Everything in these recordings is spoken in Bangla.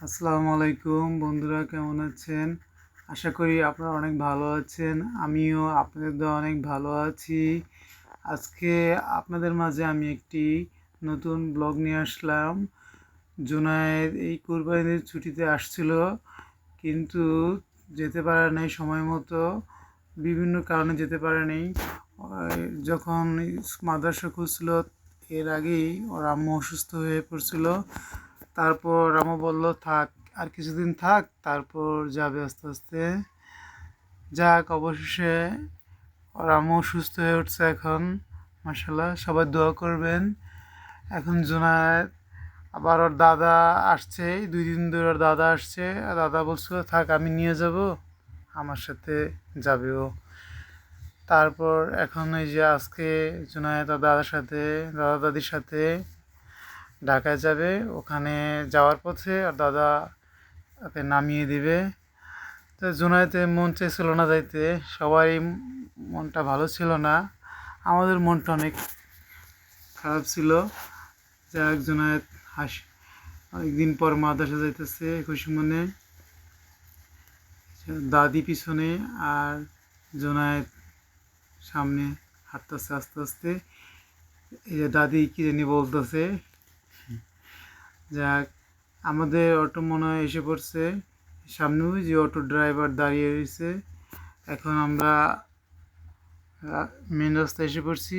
আসসালামু আলাইকুম বন্ধুরা, কেমন আছেন? আশা করি আপনারা অনেক ভালো আছেন, আমিও আপনাদের দোয়া অনেক ভালো আছি। আজকে আপনাদের মাঝে আমি একটি নতুন ব্লগ নিয়ে আসলাম। জুনায়েদ এই কুরবানির ছুটিতে আসছিল, কিন্তু যেতে পারে নাই সময় মতো, বিভিন্ন কারণে যেতে পারে নাই। যখন মাদ্রাসা খুঁজছিল, এর আগেই ওর আম্মু অসুস্থ হয়ে পড়ছিল। তারপর রামু বলল, থাক, আর কিছুদিন থাক, তারপর যাবে আস্তে আস্তে। যাক, অবশেষে রামু সুস্থ হয়ে উঠছে এখন মাসাল্লাহ সবাই দোয়া করবেন। এখন জোনায়েদ, আবার ওর দাদা আসছে দুই দিন ধরে ওর দাদা আসছে। আর দাদা বলছিল, থাক, আমি নিয়ে যাব, আমার সাথে যাবে ও। তারপর এখন ওই যে আজকে জুনায়েদ ওর দাদার সাথে, দাদা দাদির সাথে ঢাকায় যাবে, ওখানে যাওয়ার পথে আর দাদা ওকে নামিয়ে দিবে। তো জুনাইতে মন চেয়েছিল না যাইতে সবাই মনটা ভালো ছিল না। আমাদের মনটা অনেক খারাপ ছিল। যা এক জুনায়েত হাসি, অনেকদিন পর মাদ্রাসা যাইতেছে খুশি মনে। দাদি পিছনে আর জোনায়েত সামনে হাঁটতেছে আস্তে আস্তে। এই যে দাদি কি জানি বলতেছে যাক, আমাদের অটো মনে হয় এসে পড়ছে। সামনে ওই যে অটো ড্রাইভার দাঁড়িয়ে রয়েছে। এখন আমরা মেন রাস্তায় এসে পড়ছি।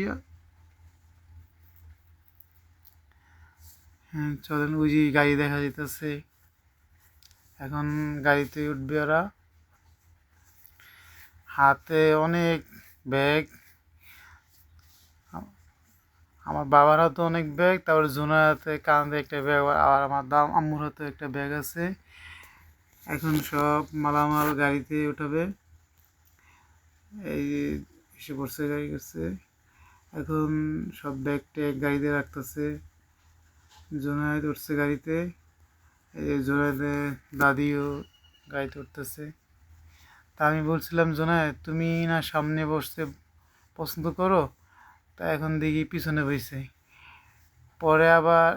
হ্যাঁ চলেন ওই যে গাড়ি দেখা যেতেছে এখন গাড়িতে উঠবে ওরা। হাতে অনেক ব্যাগ। আমার বাবার হাতে অনেক ব্যাগ তারপরে জোনার হাতে কাঁধে একটা ব্যাগ আর আমার দাম আম্মুর হাতে একটা ব্যাগ আছে। এখন সব মালামাল গাড়িতে উঠাবে। এই এসে পড়ছে, গাড়ি করছে। এখন সব ব্যাগ ট্যাগ গাড়িতে রাখতেছে। জোনায়েত উঠছে গাড়িতে। এই জোনায়েতে দাদিও গাড়িতে উঠতেছে। তা আমি বলছিলাম, জোনায়েত, তুমি না সামনে বসতে পছন্দ করো? তা এখন দেখি পিছনে বইছে। পরে আবার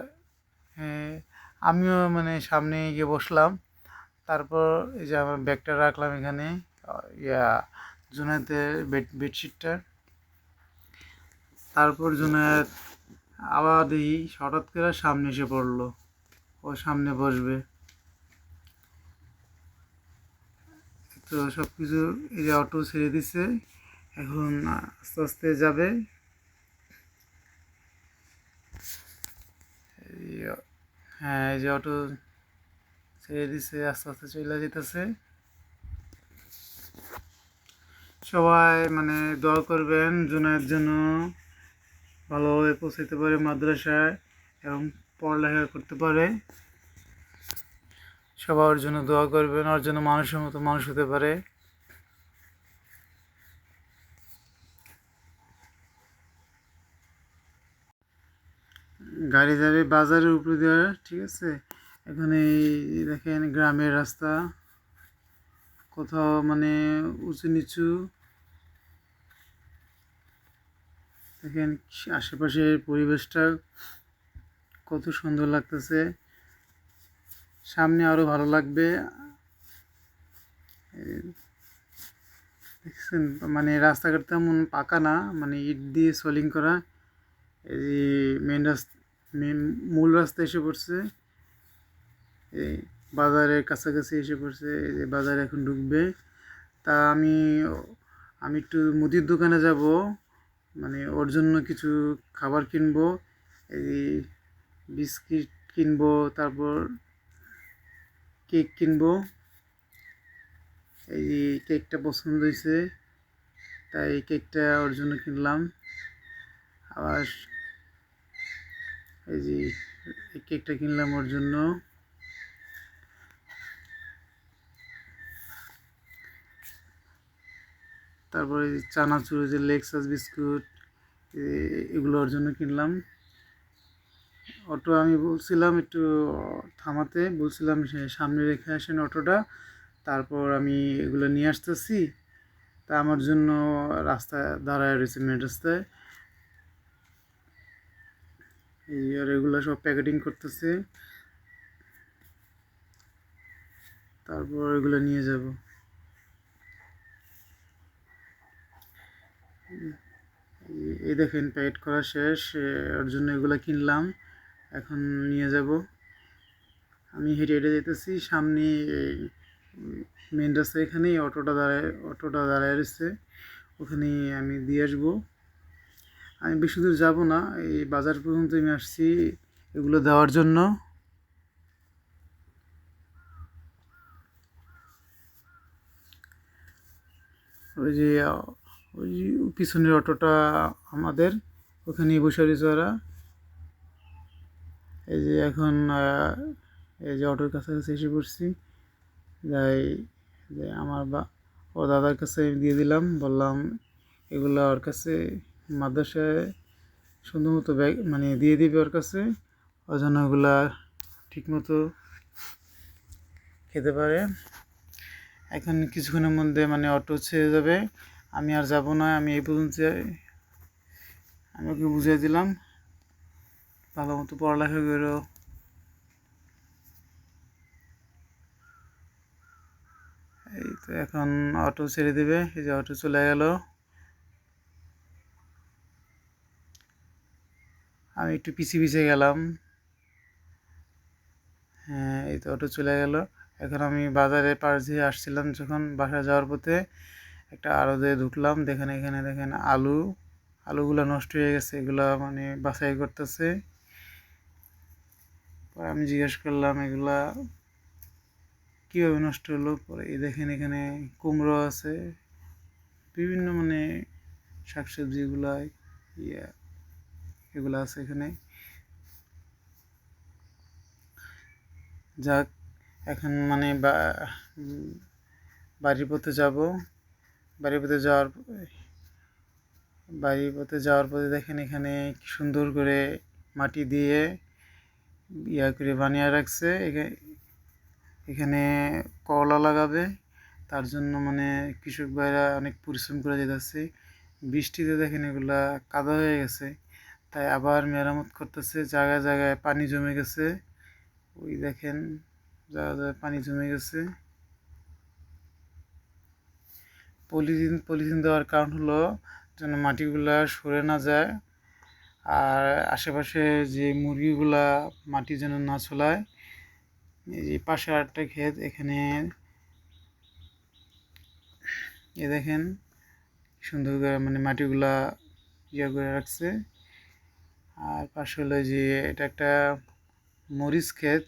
আমিও মানে সামনে গিয়ে বসলাম। তারপর এই যে আমার ব্যাগটা রাখলাম এখানে, ইয়া জুনায়েতের বেড বেডশিটটা তারপর জুনায়েত আবার দেখি হঠাৎ করে সামনে এসে পড়ল। ও সামনে বসবে। তো সব কিছু এই যে অটো ছেড়ে দিছে। এখন আস্তে আস্তে যাবে। হ্যাঁ এই যে অটো ছেড়ে দিছে, আস্তে আস্তে চলে যেতেছে সবাই মানে দোয়া করবেন জুনায়ের জন্য ভালোভাবে পৌঁছাতে পারে মাদ্রাসায় এবং পড়ালেখা করতে পারে। সবার জন্য দোয়া করবেন ওর জন্য মানুষের মতো মানুষ হতে পারে। গাড়ি যাবে বাজারের উপরে দেওয়া ঠিক আছে? এখানে দেখেন গ্রামের রাস্তা। কোথাও মানে উঁচু নিচু। দেখেন আশেপাশের পরিবেশটা কত সুন্দর লাগতেছে। সামনে আরও ভালো লাগবে। দেখছেন মানে রাস্তাঘাট তেমন পাকা না মানে ইট দিয়ে সোলিং করা। এই মেন রাস্তা মেন মূল রাস্তা এসে পড়ছে। এই বাজারের কাছাকাছি এসে পড়ছে, এই যে বাজারে এখন ঢুকবে। তা আমি আমি একটু মুদির দোকানে যাব মানে ওর জন্য কিছু খাবার কিনবো, এই বিস্কিট কিনবো, তারপর কেক কিনবো। এই কেকটা পছন্দ হয়েছে তাই কেকটা ওর জন্য কিনলাম। আবার এই যে এই কেকটা কিনলাম ওর জন্য। তারপরে চানাচুর যে লেক্সাস বিস্কুট এগুলো ওর জন্য কিনলাম। অটো আমি বলছিলাম একটু থামাতে, বলছিলাম সামনে রেখে আসেন অটোটা। তারপর আমি এগুলো নিয়ে আসতেছি। তা আমার জন্য রাস্তায় দাঁড়ায় রয়েছে মেন রাস্তায় এই আর এগুলো সব প্যাকেটিং করতেছে। তারপর এগুলো নিয়ে যাব। এই- দেখেন প্যাকেট করা শেষ ওর জন্য এগুলো কিনলাম। এখন নিয়ে যাব। আমি হেঁটে হেঁটে যেতেছি, সামনে মেন রাস্তা এখানেই, অটোটা দাঁড়ায় অটোটা দাঁড়ায় রয়েছে। ওখানেই আমি দিয়ে আসব। আমি বেশি দূর যাব না, এই বাজার পর্যন্ত আমি আসছি এগুলো দেওয়ার জন্য। ওই যে, ওই পিছনের অটোটা আমাদের, ওখানেই বসে রয়েছে ওরা। এই যে এখন এই যে অটোর কাছাকাছি এসে পড়ছি। যাই যে আমার বা ও দাদার কাছে দিয়ে দিলাম, বললাম এগুলো ওর কাছে মাদ্রাসায় সুন্দর মতো ব্যাগ মানে দিয়ে দিবে ওর কাছে ওগুলা ঠিকমতো খেতে পারে। এখন কিছুক্ষণের মধ্যে মানে অটো ছেড়ে যাবে। আমি আর যাব না, আমি এই পর্যন্ত আমি ওকে বুঝিয়ে দিলাম। ভালো মতো পড়ালেখা করো। এই তো এখন অটো ছেড়ে দেবে। এই যে অটো চলে গেল। আমি একটু পিছিয়ে পিছিয়ে গেলাম। হ্যাঁ এই তো অটো চলে গেল। এখন আমি বাজারে পাশ দিয়ে আসছিলাম যখন বাসা যাওয়ার পথে। একটা আড়তে ঢুকলাম, দেখেন এখানে দেখেন আলু। আলুগুলো নষ্ট হয়ে গেছে, এগুলো মানে বাছাই করতেছে। পরে আমি জিজ্ঞেস করলাম, এগুলা কীভাবে নষ্ট হলো? পরে এই দেখেন এখানে কুমড়ো আছে। বিভিন্ন মানে শাকসবজিগুলা ইয়া। এগুলো আছে এখানে। যাক, এখন মানে বাড়ির পথে যাব। বাড়ির পথে যাওয়ার বাড়ির পথে যাওয়ার পথে দেখেন এখানে সুন্দর করে মাটি দিয়ে ইয়া করে বানিয়ে রাখছে। এখা- এখানে করলা লাগাবে। তার জন্য মানে কৃষক ভাইরা অনেক পরিশ্রম করে যেতেছে বৃষ্টিতে দেখেন এগুলা কাদা হয়ে গেছে। তাই আবার মেরামত করতেছে, জায়গায় জায়গায় পানি জমে গেছে। ওই দেখেন, জায়গায় জায়গায় পানি জমে গেছে। পলিথিন পলিথিন দেওয়ার কারণ হলো যেন মাটিগুলা সরে না যায় আর আশেপাশে যে মুরগিগুলা মাটি যেন না ছলায় এই পাশে আরেকটা ক্ষেত, এখানে এ দেখেন, সুন্দর করে মানে মাটিগুলা ইয়ে করে রাখছে। আর পাশে হলো যে এটা একটা মরিচ ক্ষেত।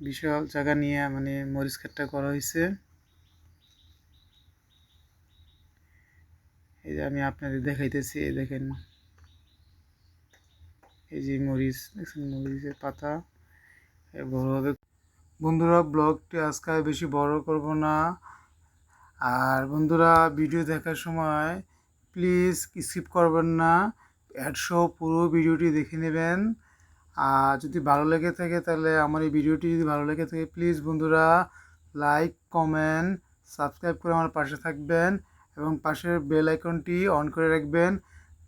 বিশাল জায়গা নিয়ে মানে মরিচ ক্ষেতটা করা হয়েছে। এই যে আমি আপনাদের দেখাইতেছি, এই দেখেন। এই যে মরিচ, দেখছেন মরিচের পাতা? এ বড় হবে। বন্ধুরা, ব্লগটি আজকে আর বেশি বড় করব না। আর বন্ধুরা, ভিডিও দেখার সময় প্লিজ স্কিপ করবেন না। অ্যাডসহ পুরো ভিডিওটি দেখে নেবেন। আর যদি ভালো লেগে থাকে তাহলে আমার এই ভিডিওটি যদি ভালো লেগে থাকে, প্লিজ বন্ধুরা, লাইক, কমেন্ট, সাবস্ক্রাইব করে আমার পাশে থাকবেন এবং পাশের বেল আইকনটি অন করে রাখবেন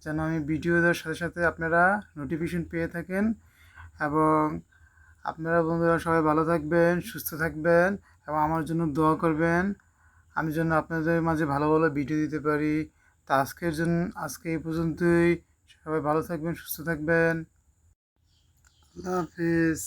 যেন আমি ভিডিও দেওয়ার সাথে সাথে আপনারা নোটিফিকেশন পেয়ে থাকেন। এবং আপনারা বন্ধুরা সবাই ভালো থাকবেন, সুস্থ থাকবেন এবং আমার জন্য দোয়া করবেন। আমি যেন আপনাদের মাঝে ভালো ভালো ভিডিও দিতে পারি। তা আজকের জন্য আজকে এই পর্যন্তই। সবাই ভালো থাকবেন সুস্থ থাকবেন। আল্লাহ হাফিজ।